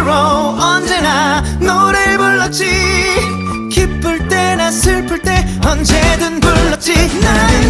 hero 언제나 노래를 불렀지. 기쁠 때나 슬플 때 언제든 불렀지. 나는